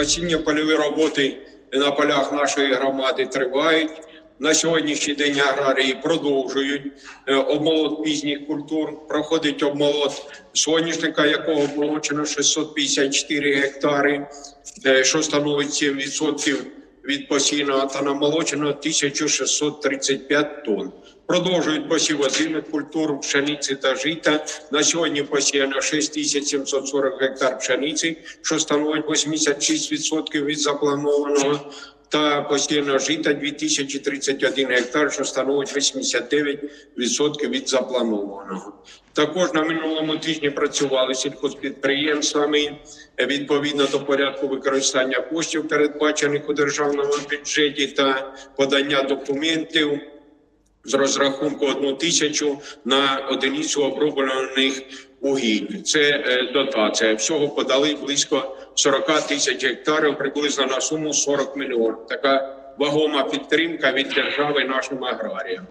Осінні польові роботи на полях нашої громади тривають. На сьогоднішній день аграрії продовжують е, обмолот пізніх культур. Проходить обмолот соняшника, якого обмолочено 654 гектари, е, що становить 7% від посійного та намолоченого 1635 тонн. Продовжують посів озимих культур пшениці та жита. На сьогодні посіяно 6740 гектар пшениці, що становить 86% від запланованого. Та постійно жита 2031 гектар, що становить 89% від запланованого. Також на минулому тижні працювали сільхозпідприємствами відповідно до порядку використання коштів, передбачених у державному бюджеті, та подання документів з розрахунку одну тисячу на одиницю оброблених угідь. Це е, дотація. Всього подали близько 40 тисяч гектарів, приблизно на суму 40 мільйонів. Така вагома підтримка від держави нашим аграріям.